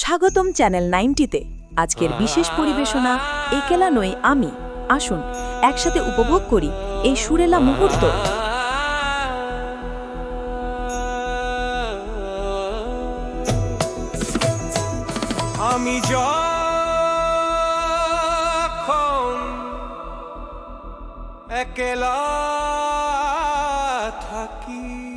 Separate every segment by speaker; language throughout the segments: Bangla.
Speaker 1: স্বাগতম চ্যানেল নাইনটিতে। আজকের বিশেষ পরিবেশনা, একেলা নই আমি। আসুন, একসাথে উপভোগ করি এই সুরেলা মুহূর্ত।
Speaker 2: আমি একলা থাকি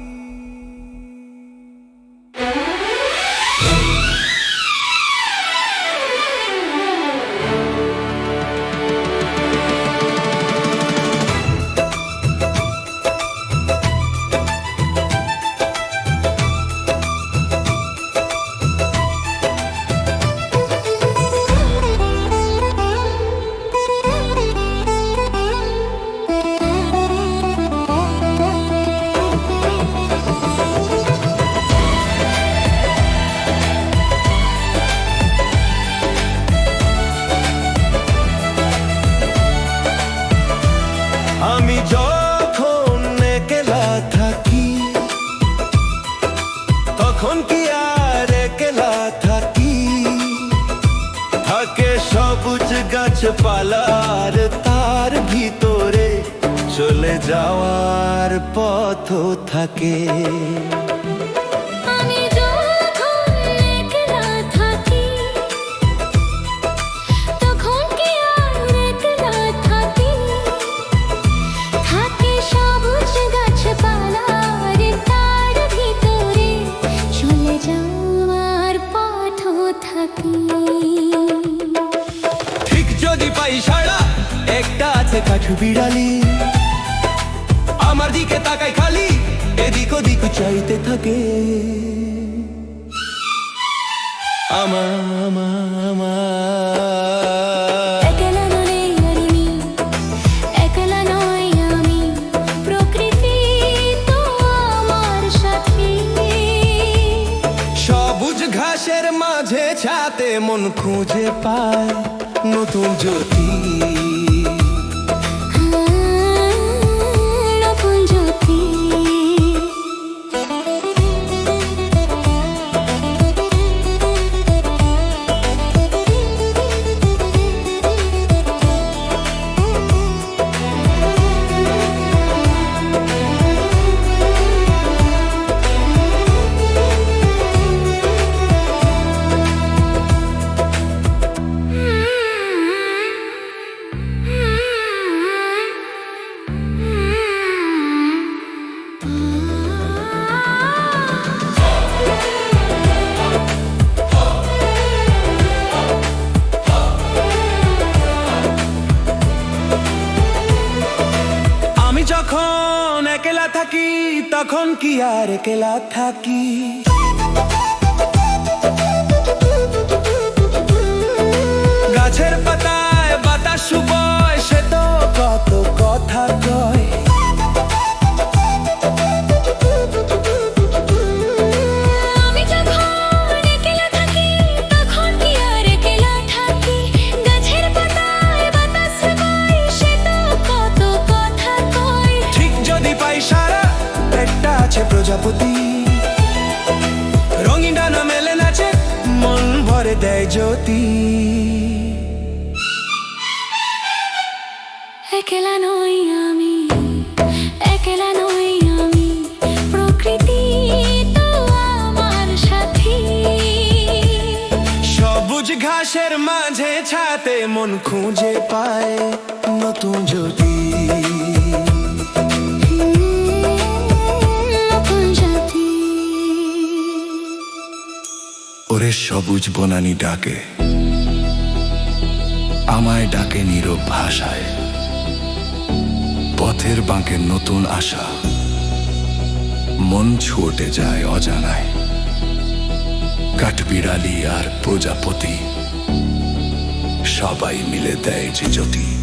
Speaker 2: সবুজ গাছপালার তার ভিতরে চলে যাওয়ার পথ থাকে। আছে কাঠ বিড়ালি। আমার দিকে তাকাই খালি এদিক ওদিক চাইতে থাকে। আমা আমা আমা। সবুজ ঘাসের মাঝে ছাতে মন খুঁজে পায় নতুন জ্যোতি। তখন কি আর কেলা থাকি? দেয় জ্যোতি।
Speaker 3: একলা নই আমি একলা নই আমি প্রকৃতি তো আমার সাথী।
Speaker 2: সবুজ ঘাসের মাঝে ছাতে মন খুঁজে পায় নতুন জ্যোতি। সবুজ বনানি ডাকে। আমায় ডাকে নীরব ভাষায়। পথের বাঁকে নতুন আশা। মন ছুটে যায় অজানায়। কাঠবিড়ালি আর প্রজাপতি। সবাই মিলে দেয় যে জ্যোতি।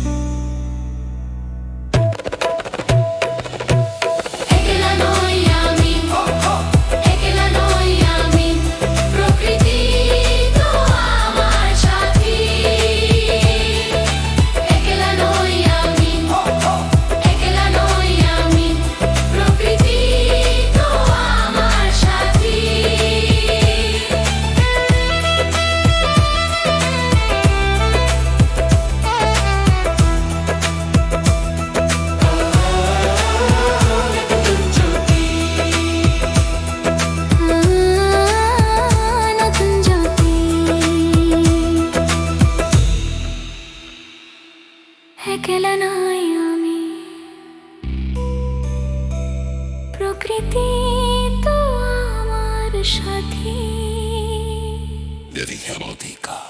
Speaker 3: প্রকৃতি তো আমার সাথী
Speaker 4: Harmonica.